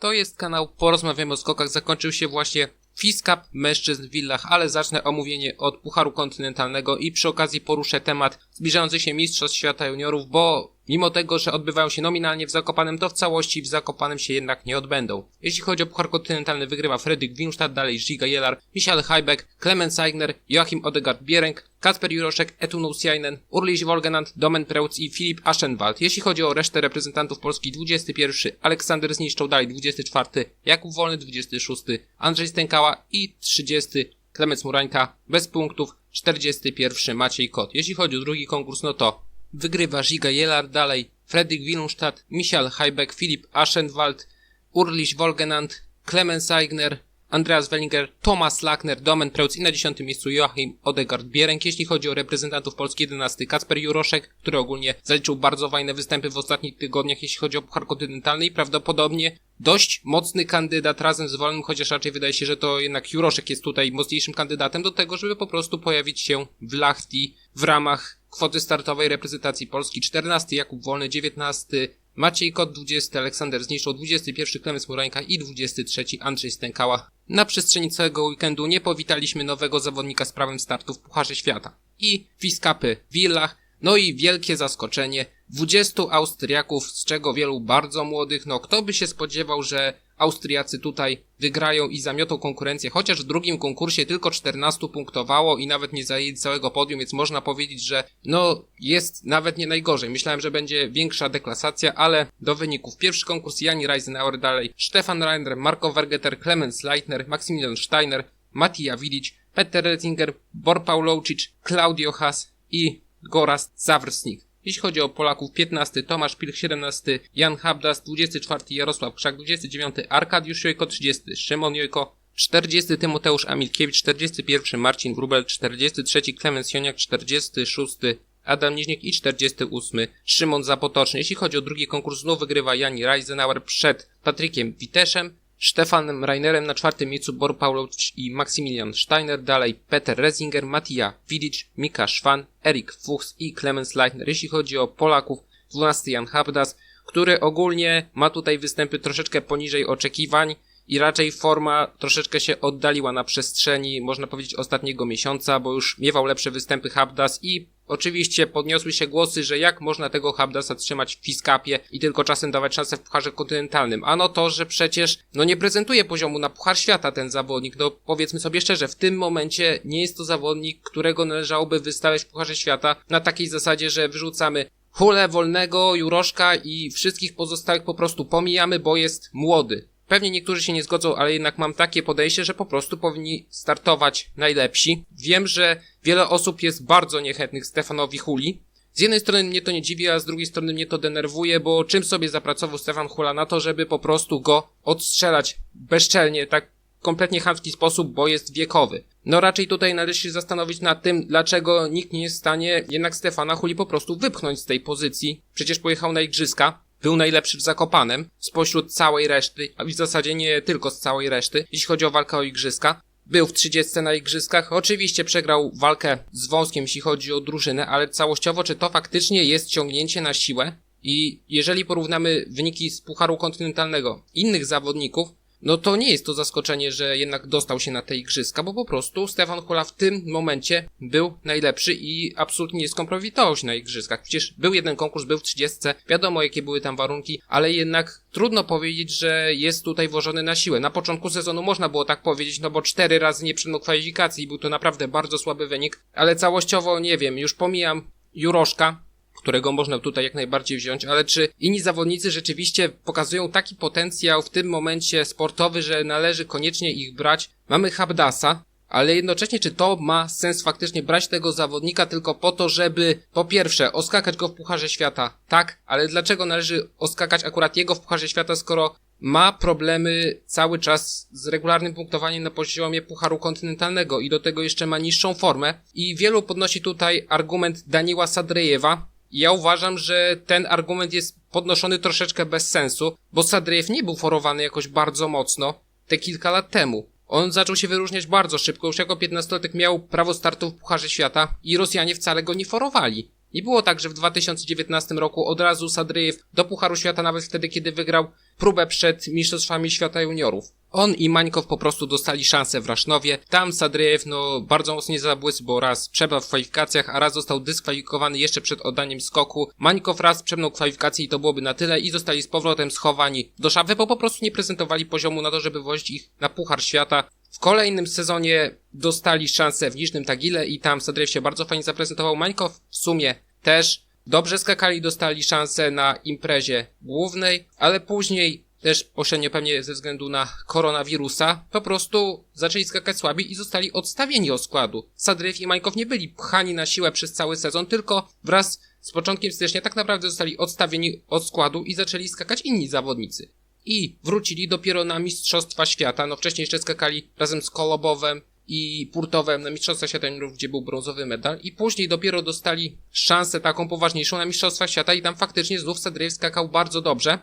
To jest kanał Porozmawiamy o skokach. Zakończył się właśnie Cup mężczyzn w Villach, ale zacznę omówienie od Pucharu Kontynentalnego i przy okazji poruszę temat zbliżających się Mistrzostw Świata Juniorów, bo mimo tego, że odbywają się nominalnie w Zakopanem, to w całości w Zakopanem się jednak nie odbędą. Jeśli chodzi o Puchar Kontynentalny, wygrywa Fredrik Winstad, dalej Giga Jelar, Michael Heibeck, Clemens Eigner, Joachim Odegaard Bierenk, Kacper Juroszek, Etu Siainen, Urliś Wolgenant, Domen Preutz i Filip Aschenwald. Jeśli chodzi o resztę reprezentantów Polski, 21, Aleksander Zniszczał, dalej 24, Jakub Wolny 26, Andrzej Stękała i 30, Klemens Murańka, bez punktów, 41, Maciej Kot. Jeśli chodzi o drugi konkurs, no to wygrywa Giga Jelar, dalej Fredrik Willenstadt, Michael Heibeck, Filip Aschenwald, Urliś Wolgenant, Clemens Eigner, Andreas Wellinger, Thomas Lackner, Domen Preutz i na dziesiątym miejscu Joachim Odegaard Bierenk. Jeśli chodzi o reprezentantów Polski 11, Kacper Juroszek, który ogólnie zaliczył bardzo fajne występy w ostatnich tygodniach, jeśli chodzi o Puchar Kontynentalny i prawdopodobnie dość mocny kandydat razem z Wolnym, chociaż raczej wydaje się, że to jednak Juroszek jest tutaj mocniejszym kandydatem do tego, żeby po prostu pojawić się w Lachti w ramach kwoty startowej reprezentacji Polski 14, Jakub Wolny 19, Maciej Kot 20, Aleksander Zniszczał 21, Klemens Murańka i 23 Andrzej Stękała. Na przestrzeni całego weekendu nie powitaliśmy nowego zawodnika z prawem startu w Pucharze Świata. I Fiskapy w Villach, no i wielkie zaskoczenie 20 Austriaków, z czego wielu bardzo młodych. No kto by się spodziewał, że Austriacy tutaj wygrają i zamiotą konkurencję, chociaż w drugim konkursie tylko 14 punktowało i nawet nie zajęli całego podium, więc można powiedzieć, że no jest nawet nie najgorzej. Myślałem, że będzie większa deklasacja, ale do wyników. Pierwszy konkurs Jani Reisenauer dalej, Stefan Reiner, Marko Vergeter, Clemens Leitner, Maximilian Steiner, Matija Vidic, Peter Rettinger, Bor Pawlowicz, Claudio Haas i Gorast Zawrsnik. Jeśli chodzi o Polaków, 15 Tomasz Pilch, 17 Jan Habdas, 24 Jarosław Krzak, 29 Arkadiusz Jojko, 30 Szymon Jojko, 40 Tymoteusz Amilkiewicz, 41 Marcin Wrubel, 43 Klemens Joniak, 46 Adam Niźniek i 48 Szymon Zapotoczny. Jeśli chodzi o drugi konkurs, znów wygrywa Jani Reisenauer przed Patrykiem Witeszem, Stefanem Reinerem na czwartym miejscu Bor Pawlowicz i Maximilian Steiner, dalej Peter Rezinger, Matija Vidic, Mika Szwan, Erik Fuchs i Clemens Leitner. Jeśli chodzi o Polaków, 12 Jan Habdas, który ogólnie ma tutaj występy troszeczkę poniżej oczekiwań i raczej forma troszeczkę się oddaliła na przestrzeni, można powiedzieć, ostatniego miesiąca, bo już miewał lepsze występy Habdas i Oczywiście podniosły się głosy, że jak można tego Habdasa trzymać w Fiskapie i tylko czasem dawać szansę w Pucharze Kontynentalnym. Ano to, że przecież no nie prezentuje poziomu na Puchar Świata ten zawodnik. No powiedzmy sobie szczerze, w tym momencie nie jest to zawodnik, którego należałoby wystawiać w Pucharze Świata na takiej zasadzie, że wyrzucamy Hule, Wolnego, Juroszka i wszystkich pozostałych po prostu pomijamy, bo jest młody. Pewnie niektórzy się nie zgodzą, ale jednak mam takie podejście, że po prostu powinni startować najlepsi. Wiem, że wiele osób jest bardzo niechętnych Stefanowi Huli. Z jednej strony mnie to nie dziwi, a z drugiej strony mnie to denerwuje, bo czym sobie zapracował Stefan Hula na to, żeby po prostu go odstrzelać bezczelnie, tak kompletnie chamski sposób, bo jest wiekowy. No raczej tutaj należy się zastanowić nad tym, dlaczego nikt nie jest w stanie jednak Stefana Huli po prostu wypchnąć z tej pozycji. Przecież pojechał na igrzyska, był najlepszy w Zakopanem spośród całej reszty, a w zasadzie nie tylko z całej reszty, jeśli chodzi o walkę o igrzyska. Był w 30 na igrzyskach, oczywiście przegrał walkę z Wąskiem, jeśli chodzi o drużynę, ale całościowo czy to faktycznie jest ciągnięcie na siłę? I jeżeli porównamy wyniki z Pucharu Kontynentalnego innych zawodników, no to nie jest to zaskoczenie, że jednak dostał się na te igrzyska, bo po prostu Stefan Hula w tym momencie był najlepszy i absolutnie nie skompromitował się na igrzyskach. Przecież był jeden konkurs, był w 30, wiadomo jakie były tam warunki, ale jednak trudno powiedzieć, że jest tutaj włożony na siłę. Na początku sezonu można było tak powiedzieć, no bo cztery razy nie przyjął kwalifikacji był to naprawdę bardzo słaby wynik, ale całościowo nie wiem, już pomijam Juroszka, którego można tutaj jak najbardziej wziąć, ale czy inni zawodnicy rzeczywiście pokazują taki potencjał w tym momencie sportowy, że należy koniecznie ich brać? Mamy Habdasa, ale jednocześnie czy to ma sens faktycznie brać tego zawodnika tylko po to, żeby po pierwsze oskakać go w Pucharze Świata? Tak, ale dlaczego należy oskakać akurat jego w Pucharze Świata, skoro ma problemy cały czas z regularnym punktowaniem na poziomie Pucharu Kontynentalnego i do tego jeszcze ma niższą formę i wielu podnosi tutaj argument Daniła Sadrejewa, ja uważam, że ten argument jest podnoszony troszeczkę bez sensu, bo Sadriew nie był forowany jakoś bardzo mocno te kilka lat temu. On zaczął się wyróżniać bardzo szybko, już jako 15-latek miał prawo startu w Pucharze Świata i Rosjanie wcale go nie forowali. Nie było tak, że w 2019 roku od razu Sadryjew do Pucharu Świata, nawet wtedy, kiedy wygrał próbę przed Mistrzostwami Świata Juniorów. On i Mańkow po prostu dostali szansę w Rasznowie. Tam Sadryjew no bardzo mocno zabłysł, bo raz przebrał w kwalifikacjach, a raz został dyskwalifikowany jeszcze przed oddaniem skoku. Mańkow raz przemnął kwalifikacje i to byłoby na tyle i zostali z powrotem schowani do szafy, bo po prostu nie prezentowali poziomu na to, żeby wozić ich na Puchar Świata. W kolejnym sezonie dostali szansę w Niżnym Tagile i tam Sadryjew się bardzo fajnie zaprezentował. Mańkow w sumie też dobrze skakali, dostali szansę na imprezie głównej, ale później też pośrednio pewnie ze względu na koronawirusa, po prostu zaczęli skakać słabi i zostali odstawieni od składu. Sadryw i Majkow nie byli pchani na siłę przez cały sezon, tylko wraz z początkiem stycznia tak naprawdę zostali odstawieni od składu i zaczęli skakać inni zawodnicy. I wrócili dopiero na Mistrzostwa Świata, no wcześniej jeszcze skakali razem z Kolobowem i Purtowem na Mistrzostwa Świata gdzie był brązowy medal i później dopiero dostali szansę taką poważniejszą na Mistrzostwa Świata i tam faktycznie znów Sadryjew skakał bardzo dobrze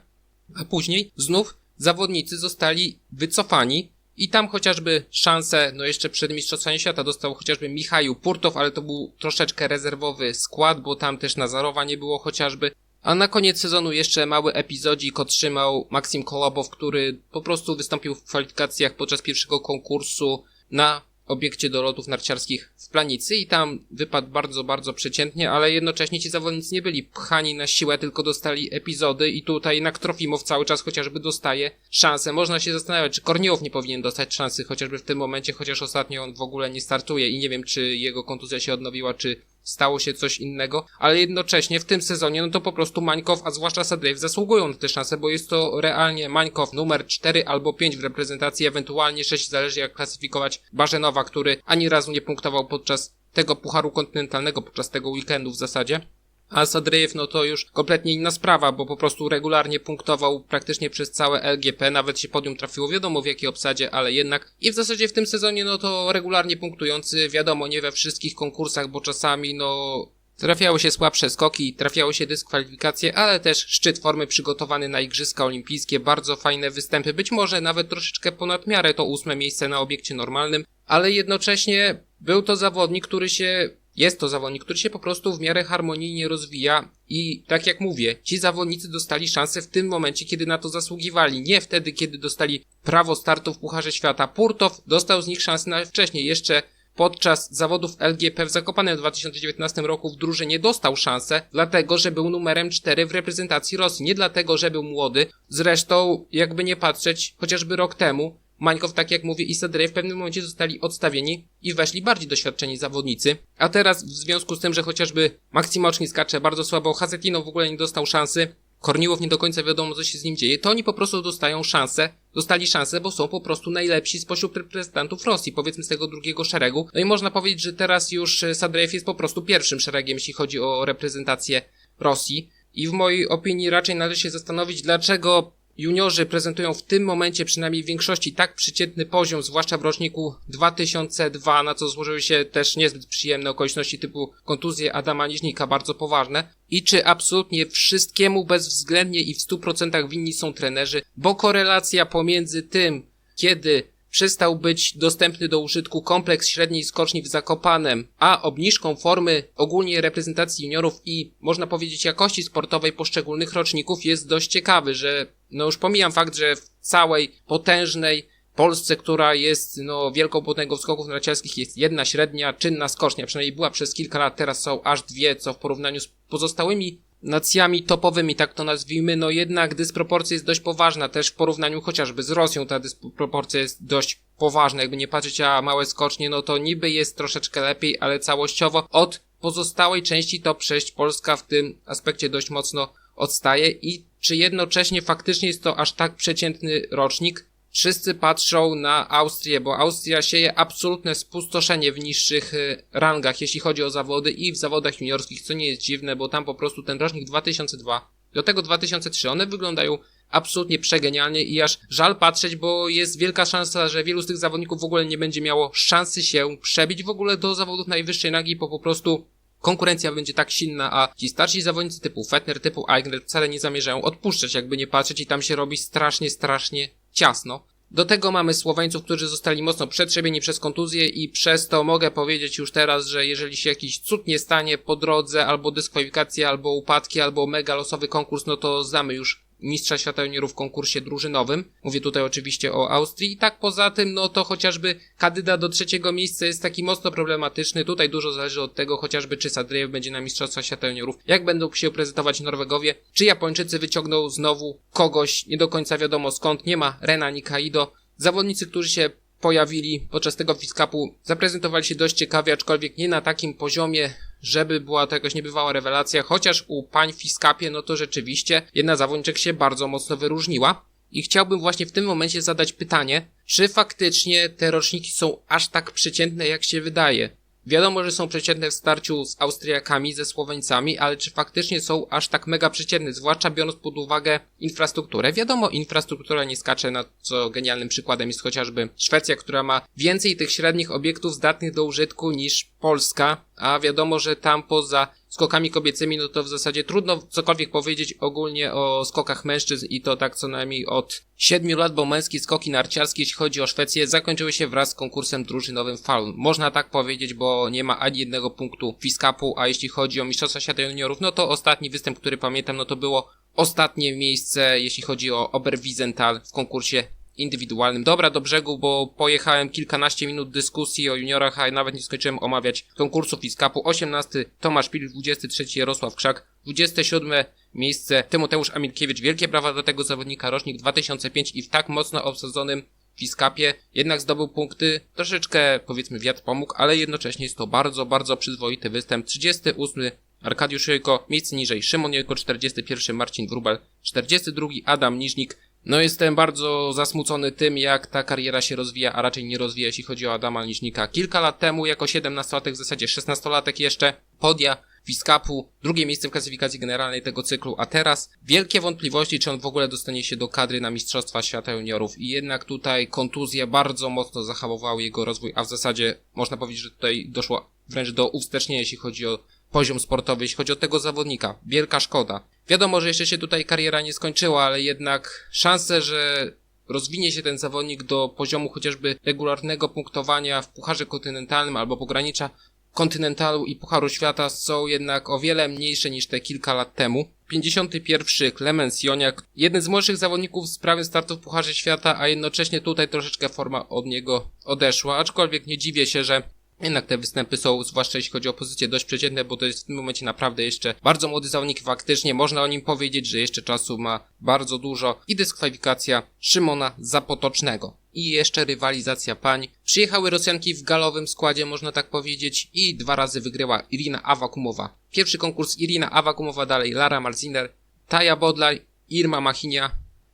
a później znów zawodnicy zostali wycofani i tam chociażby szansę, no jeszcze przed Mistrzostwami Świata dostał chociażby Michał Purtow, ale to był troszeczkę rezerwowy skład, bo tam też Nazarowa nie było chociażby. A na koniec sezonu jeszcze mały epizodzik otrzymał Maksim Kolobow, który po prostu wystąpił w kwalifikacjach podczas pierwszego konkursu na obiekcie do lotów narciarskich w Planicy i tam wypadł bardzo, bardzo przeciętnie, ale jednocześnie ci zawodnicy nie byli pchani na siłę, tylko dostali epizody i tutaj jednak Trofimow cały czas chociażby dostaje szansę. Można się zastanawiać, czy Korniełow nie powinien dostać szansy chociażby w tym momencie, chociaż ostatnio on w ogóle nie startuje i nie wiem, czy jego kontuzja się odnowiła, czy stało się coś innego, ale jednocześnie w tym sezonie, no to po prostu Mańkow, a zwłaszcza Sadrejew zasługują na te szanse, bo jest to realnie Mańkow numer 4 albo 5 w reprezentacji, ewentualnie 6, zależy jak klasyfikować Barzenowa, który ani razu nie punktował podczas tego Pucharu Kontynentalnego, podczas tego weekendu w zasadzie. A Sadryjew no to już kompletnie inna sprawa, bo po prostu regularnie punktował praktycznie przez całe LGP, nawet się podium trafiło wiadomo w jakiej obsadzie, ale jednak. I w zasadzie w tym sezonie no to regularnie punktujący, wiadomo, nie we wszystkich konkursach, bo czasami no Trafiały się słabsze skoki, trafiały się dyskwalifikacje, ale też szczyt formy przygotowany na Igrzyska Olimpijskie, bardzo fajne występy, być może nawet troszeczkę ponad miarę to ósme miejsce na obiekcie normalnym, ale jednocześnie był to zawodnik, który się jest to zawodnik, który się po prostu w miarę harmonijnie rozwija i tak jak mówię, ci zawodnicy dostali szansę w tym momencie, kiedy na to zasługiwali, nie wtedy, kiedy dostali prawo startu w Pucharze Świata. Purtow dostał z nich szansę nawet wcześniej, jeszcze podczas zawodów LGP w Zakopanem w 2019 roku w drużynie dostał szansę, dlatego, że był numerem 4 w reprezentacji Rosji, nie dlatego, że był młody. Zresztą, jakby nie patrzeć, chociażby rok temu, Mańkow, tak jak mówię, i Sadrej w pewnym momencie zostali odstawieni i weszli bardziej doświadczeni zawodnicy. A teraz w związku z tym, że chociażby Maksimoczny skacze bardzo słabo, Hazetino w ogóle nie dostał szansy, Korniłow nie do końca wiadomo, co się z nim dzieje, to oni po prostu dostają szansę, dostali szansę, bo są po prostu najlepsi spośród reprezentantów Rosji, powiedzmy z tego drugiego szeregu. No i można powiedzieć, że teraz już Sadrejew jest po prostu pierwszym szeregiem, jeśli chodzi o reprezentację Rosji. I w mojej opinii raczej należy się zastanowić, dlaczego juniorzy prezentują w tym momencie przynajmniej w większości tak przeciętny poziom, zwłaszcza w roczniku 2002, na co złożyły się też niezbyt przyjemne okoliczności typu kontuzje Adama Niźnika, bardzo poważne. I czy absolutnie wszystkiemu bezwzględnie i w 100% winni są trenerzy, bo korelacja pomiędzy tym, kiedy przestał być dostępny do użytku kompleks średniej skoczni w Zakopanem, a obniżką formy ogólnie reprezentacji juniorów i można powiedzieć jakości sportowej poszczególnych roczników jest dość ciekawy, że no już pomijam fakt, że w całej potężnej Polsce, która jest no, wielką potęgą skoków narciarskich, jest jedna średnia, czynna skocznia. Przynajmniej była przez kilka lat, teraz są aż dwie, co w porównaniu z pozostałymi nacjami topowymi, tak to nazwijmy, no jednak dysproporcja jest dość poważna, też w porównaniu chociażby z Rosją ta dysproporcja jest dość poważna, jakby nie patrzeć, a małe skocznie, no to niby jest troszeczkę lepiej, ale całościowo od pozostałej części top 6 Polska w tym aspekcie dość mocno odstaje i czy jednocześnie faktycznie jest to aż tak przeciętny rocznik? Wszyscy patrzą na Austrię, bo Austria sieje absolutne spustoszenie w niższych y, rangach, jeśli chodzi o zawody i w zawodach juniorskich, co nie jest dziwne, bo tam po prostu ten rocznik 2002 do tego 2003 one wyglądają absolutnie przegenialnie i aż żal patrzeć, bo jest wielka szansa, że wielu z tych zawodników w ogóle nie będzie miało szansy się przebić w ogóle do zawodów najwyższej nagi, bo po prostu konkurencja będzie tak silna, a ci starsi zawodnicy typu Fetner, typu Eigner wcale nie zamierzają odpuszczać, jakby nie patrzeć i tam się robi strasznie, strasznie ciasno. Do tego mamy Słoweńców, którzy zostali mocno przetrzebieni przez kontuzję i przez to mogę powiedzieć już teraz, że jeżeli się jakiś cud nie stanie po drodze, albo dyskwalifikacje, albo upadki, albo mega losowy konkurs, no to znamy już mistrza świata juniorów w konkursie drużynowym. Mówię tutaj oczywiście o Austrii. I tak poza tym, no to chociażby kandydat do trzeciego miejsca jest taki mocno problematyczny. Tutaj dużo zależy od tego, chociażby czy Sadriev będzie na mistrzostwa świata juniorów, jak będą się prezentować Norwegowie, czy Japończycy wyciągną znowu kogoś, nie do końca wiadomo skąd, nie ma Rena Nikaido. Zawodnicy, którzy się pojawili podczas tego Fiskapu, zaprezentowali się dość ciekawie, aczkolwiek nie na takim poziomie, żeby była to jakaś niebywała rewelacja, chociaż u pań Fiskapie, no to rzeczywiście jedna zawodniczek się bardzo mocno wyróżniła. I chciałbym właśnie w tym momencie zadać pytanie, czy faktycznie te roczniki są aż tak przeciętne, jak się wydaje? Wiadomo, że są przeciętne w starciu z Austriakami, ze Słoweńcami, ale czy faktycznie są aż tak mega przeciętne, zwłaszcza biorąc pod uwagę infrastrukturę? Wiadomo, infrastruktura nie skacze, na co genialnym przykładem jest chociażby Szwecja, która ma więcej tych średnich obiektów zdatnych do użytku niż Polska, a wiadomo, że tam poza skokami kobiecymi, no to w zasadzie trudno cokolwiek powiedzieć ogólnie o skokach mężczyzn i to tak co najmniej od 7 lat, bo męskie skoki narciarskie, jeśli chodzi o Szwecję, zakończyły się wraz z konkursem drużynowym Falun. Można tak powiedzieć, bo nie ma ani jednego punktu Fiskapu, a jeśli chodzi o Mistrzostwa Świata Juniorów, no to ostatni występ, który pamiętam, no to było ostatnie miejsce, jeśli chodzi o Oberwiesenthal w konkursie indywidualnym. Dobra, do brzegu, bo pojechałem kilkanaście minut dyskusji o juniorach, a nawet nie skończyłem omawiać konkursów i skapu. 18 Tomasz Pil, 23 Jarosław Krzak, 27 miejsce Tymoteusz Amilkiewicz. Wielkie brawa dla tego zawodnika, rocznik 2005 i w tak mocno obsadzonym Fiskapie jednak zdobył punkty, troszeczkę powiedzmy wiatr pomógł, ale jednocześnie jest to bardzo, bardzo przyzwoity występ. 38 Arkadiusz Jojko, miejsce niżej Szymon Jojko, 41 Marcin Wrubel, 42 Adam Niżnik, no jestem bardzo zasmucony tym, jak ta kariera się rozwija, a raczej nie rozwija, jeśli chodzi o Adama Licznika. Kilka lat temu, jako 17-latek, w zasadzie 16-latek jeszcze, podia Wiskapu, drugie miejsce w klasyfikacji generalnej tego cyklu, a teraz wielkie wątpliwości, czy on w ogóle dostanie się do kadry na Mistrzostwa Świata Juniorów i jednak tutaj kontuzje bardzo mocno zahamowały jego rozwój, a w zasadzie można powiedzieć, że tutaj doszło wręcz do uwstecznienia, jeśli chodzi o poziom sportowy, jeśli chodzi o tego zawodnika. Wielka szkoda. Wiadomo, że jeszcze się tutaj kariera nie skończyła, ale jednak szanse, że rozwinie się ten zawodnik do poziomu chociażby regularnego punktowania w Pucharze Kontynentalnym albo pogranicza kontynentalu i Pucharu Świata są jednak o wiele mniejsze niż te kilka lat temu. 51. Klemens Joniak, jeden z młodszych zawodników z prawem startu w Pucharze Świata, a jednocześnie tutaj troszeczkę forma od niego odeszła, aczkolwiek nie dziwię się, że jednak te występy są, zwłaszcza jeśli chodzi o pozycję, dość przeciętne, bo to jest w tym momencie naprawdę jeszcze bardzo młody zawodnik. Faktycznie można o nim powiedzieć, że jeszcze czasu ma bardzo dużo. I dyskwalifikacja Szymona Zapotocznego. I jeszcze rywalizacja pań. Przyjechały Rosjanki w galowym składzie, można tak powiedzieć, i dwa razy wygryła Irina Awakumowa. Pierwszy konkurs Irina Awakumowa, dalej Lara Marziner, Taja Bodlaj, Irma Machinia,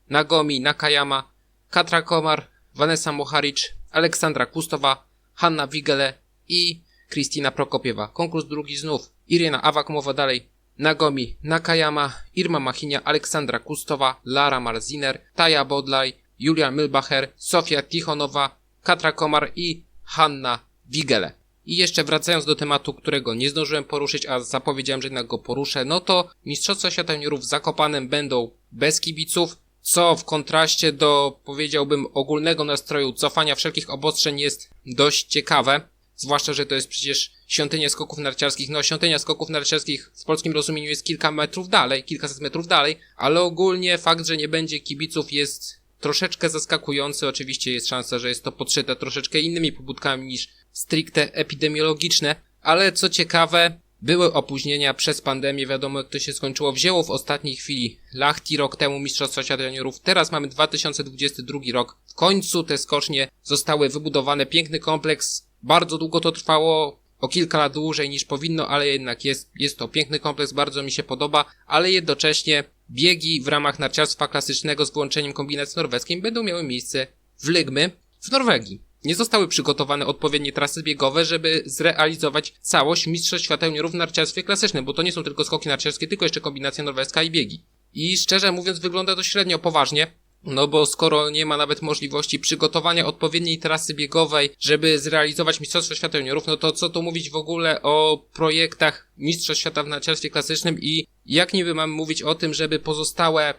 Nagomi Nakayama, Katra Komar, Vanessa Moharic, Aleksandra Kustowa, Hanna Wigele, i Kristina Prokopiewa. Konkurs drugi znów. Irina Awakumowa dalej. Nagomi Nakayama, Irma Machinia, Aleksandra Kustowa, Lara Marziner, Taja Bodlaj, Julia Milbacher, Sofia Tichonowa, Katra Komar i Hanna Wigele. I jeszcze wracając do tematu, którego nie zdążyłem poruszyć, a zapowiedziałem, że jednak go poruszę, no to Mistrzostwa Świata Juniorów w Zakopanem będą bez kibiców, co w kontraście do, powiedziałbym, ogólnego nastroju cofania wszelkich obostrzeń jest dość ciekawe. Zwłaszcza, że to jest przecież świątynia skoków narciarskich. No, świątynia skoków narciarskich w polskim rozumieniu jest kilka metrów dalej, kilkaset metrów dalej, ale ogólnie fakt, że nie będzie kibiców jest troszeczkę zaskakujący. Oczywiście jest szansa, że jest to podszyte troszeczkę innymi pobudkami niż stricte epidemiologiczne, ale co ciekawe, były opóźnienia przez pandemię, wiadomo jak to się skończyło. Wzięło w ostatniej chwili Lachti rok temu Mistrzostwa Świata Juniorów. Teraz mamy 2022 rok. W końcu te skocznie zostały wybudowane. Piękny kompleks bardzo długo to trwało, o kilka lat dłużej niż powinno, ale jednak jest, jest to piękny kompleks, bardzo mi się podoba, ale jednocześnie biegi w ramach narciarstwa klasycznego z wyłączeniem kombinacji norweskiej będą miały miejsce w Lygmy w Norwegii. Nie zostały przygotowane odpowiednie trasy biegowe, żeby zrealizować całość Mistrzostw Świata Juniorów w narciarstwie klasycznym, bo to nie są tylko skoki narciarskie, tylko jeszcze kombinacja norweska i biegi. I szczerze mówiąc wygląda to średnio poważnie, no bo skoro nie ma nawet możliwości przygotowania odpowiedniej trasy biegowej, żeby zrealizować Mistrzostwo Świata Juniorów, no to co tu mówić w ogóle o projektach Mistrzostw Świata w narciarstwie klasycznym i jak niby mamy mówić o tym, żeby pozostałe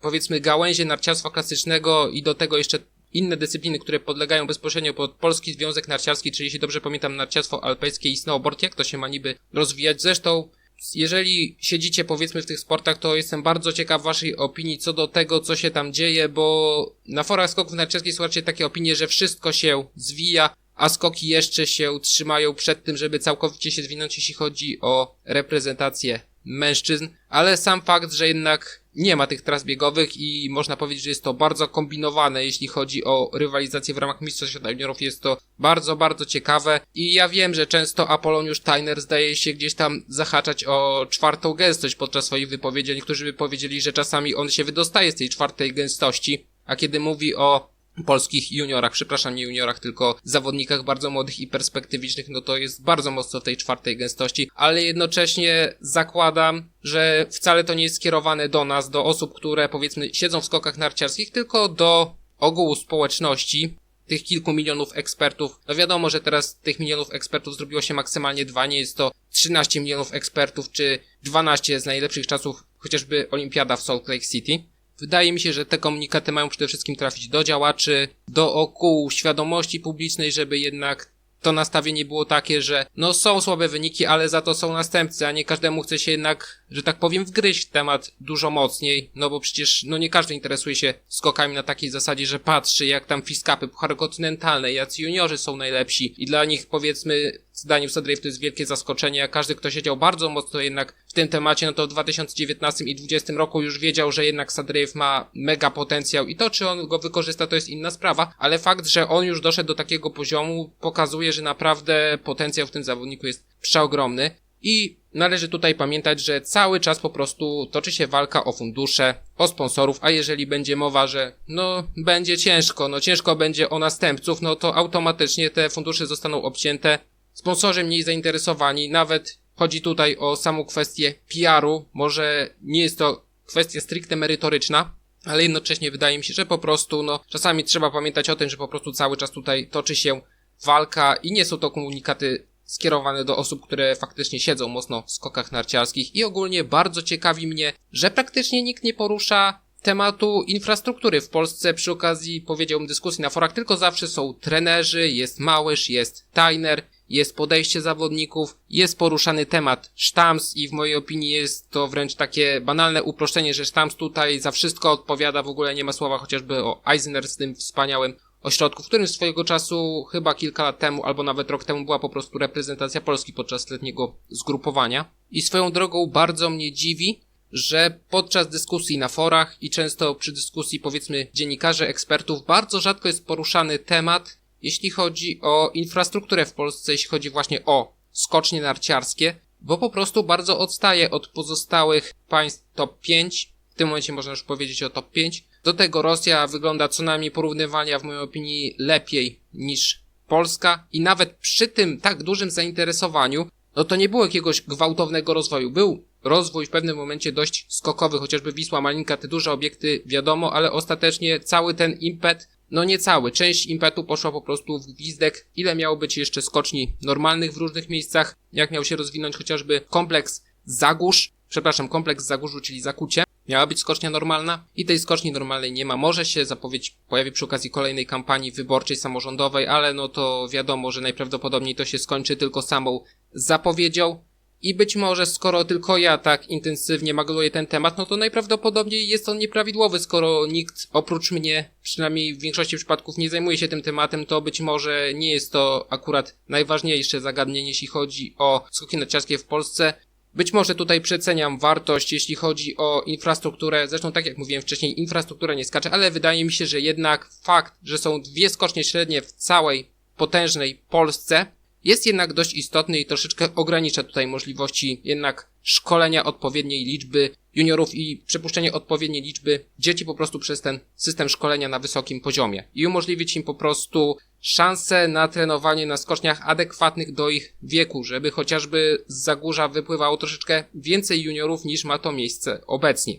powiedzmy gałęzie narciarstwa klasycznego i do tego jeszcze inne dyscypliny, które podlegają bezpośrednio pod Polski Związek Narciarski, czyli jeśli dobrze pamiętam narciarstwo alpejskie i snowboard, jak to się ma niby rozwijać. Zresztą jeżeli siedzicie powiedzmy w tych sportach, to jestem bardzo ciekaw waszej opinii co do tego, co się tam dzieje, bo na forach skoków narciarskich słuchacie takie opinie, że wszystko się zwija, a skoki jeszcze się trzymają przed tym, żeby całkowicie się zwinąć, jeśli chodzi o reprezentację mężczyzn, ale sam fakt, że jednak nie ma tych tras biegowych i można powiedzieć, że jest to bardzo kombinowane, jeśli chodzi o rywalizację w ramach Mistrzostw Świata Juniorów. Jest to bardzo, bardzo ciekawe i ja wiem, że często Apoloniusz Steiner zdaje się gdzieś tam zahaczać o czwartą gęstość podczas swoich wypowiedzi. Niektórzy by powiedzieli, że czasami on się wydostaje z tej czwartej gęstości, a kiedy mówi o polskich juniorach, przepraszam, nie juniorach, tylko zawodnikach bardzo młodych i perspektywicznych, no to jest bardzo mocno w tej czwartej gęstości, ale jednocześnie zakładam, że wcale to nie jest skierowane do nas, do osób, które powiedzmy siedzą w skokach narciarskich, tylko do ogółu społeczności, tych kilku milionów ekspertów. No wiadomo, że teraz tych milionów ekspertów zrobiło się maksymalnie dwa, nie jest to 13 milionów ekspertów, czy 12 z najlepszych czasów, chociażby Olimpiada w Salt Lake City. Wydaje mi się, że te komunikaty mają przede wszystkim trafić do działaczy, do okół świadomości publicznej, żeby jednak to nastawienie było takie, że no są słabe wyniki, ale za to są następcy, a nie każdemu chce się jednak, że tak powiem, wgryźć w temat dużo mocniej, no bo przecież no nie każdy interesuje się skokami na takiej zasadzie, że patrzy jak tam fiskapy, puchary kontynentalne, jacy juniorzy są najlepsi i dla nich powiedzmy zdaniem Sadrejew to jest wielkie zaskoczenie, każdy, kto siedział bardzo mocno jednak w tym temacie, no to w 2019 i 2020 roku już wiedział, że jednak Sadrejew ma mega potencjał i to, czy on go wykorzysta, to jest inna sprawa, ale fakt, że on już doszedł do takiego poziomu, pokazuje, że naprawdę potencjał w tym zawodniku jest przeogromny. I należy tutaj pamiętać, że cały czas po prostu toczy się walka o fundusze, o sponsorów, a jeżeli będzie mowa, że no będzie ciężko, no ciężko będzie o następców, no to automatycznie te fundusze zostaną obcięte Sponsorzy mniej zainteresowani, nawet chodzi tutaj o samą kwestię PR-u, może nie jest to kwestia stricte merytoryczna, ale jednocześnie wydaje mi się, że po prostu, no, czasami trzeba pamiętać o tym, że po prostu cały czas tutaj toczy się walka i nie są to komunikaty skierowane do osób, które faktycznie siedzą mocno w skokach narciarskich. I ogólnie bardzo ciekawi mnie, że praktycznie nikt nie porusza tematu infrastruktury w Polsce. Przy okazji, powiedziałbym, dyskusji na forach, tylko zawsze są trenerzy, jest Małysz, jest Tainer, jest podejście zawodników, jest poruszany temat Sztams i w mojej opinii jest to wręcz takie banalne uproszczenie, że Sztams tutaj za wszystko odpowiada, w ogóle nie ma słowa chociażby o Eisner z tym wspaniałym ośrodku, w którym swojego czasu, chyba kilka lat temu, albo nawet rok temu była po prostu reprezentacja Polski podczas letniego zgrupowania. I swoją drogą bardzo mnie dziwi, że podczas dyskusji na forach i często przy dyskusji powiedzmy dziennikarzy, ekspertów bardzo rzadko jest poruszany temat jeśli chodzi o infrastrukturę w Polsce, jeśli chodzi właśnie o skocznie narciarskie, bo po prostu bardzo odstaje od pozostałych państw top 5. W tym momencie można już powiedzieć o top 5. Do tego Rosja wygląda co najmniej porównywania w mojej opinii lepiej niż Polska i nawet przy tym tak dużym zainteresowaniu, no to nie było jakiegoś gwałtownego rozwoju. Był rozwój w pewnym momencie dość skokowy, chociażby Wisła Malinka, te duże obiekty wiadomo, ale ostatecznie cały ten impet no nie cały. Część impetu poszła po prostu w gwizdek. Ile miało być jeszcze skoczni normalnych w różnych miejscach? Jak miał się rozwinąć chociażby kompleks Zagórz? Przepraszam, kompleks Zagórzu, czyli Zakucie. Miała być skocznia normalna i tej skoczni normalnej nie ma. Może się zapowiedź pojawi przy okazji kolejnej kampanii wyborczej samorządowej, ale no to wiadomo, że najprawdopodobniej to się skończy tylko samą zapowiedzią. I być może, skoro tylko ja tak intensywnie magluję ten temat, no to najprawdopodobniej jest on nieprawidłowy, skoro nikt oprócz mnie, przynajmniej w większości przypadków, nie zajmuje się tym tematem, to być może nie jest to akurat najważniejsze zagadnienie, jeśli chodzi o skoki narciarskie w Polsce. Być może tutaj przeceniam wartość, jeśli chodzi o infrastrukturę. Zresztą, tak jak mówiłem wcześniej, infrastruktura nie skacze, ale wydaje mi się, że jednak fakt, że są dwie skocznie średnie w całej potężnej Polsce, jest jednak dość istotny i troszeczkę ogranicza tutaj możliwości jednak szkolenia odpowiedniej liczby juniorów i przepuszczenia odpowiedniej liczby dzieci po prostu przez ten system szkolenia na wysokim poziomie i umożliwić im po prostu szansę na trenowanie na skoczniach adekwatnych do ich wieku, żeby chociażby z Zagórza wypływało troszeczkę więcej juniorów niż ma to miejsce obecnie.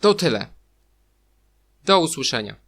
To tyle. Do usłyszenia.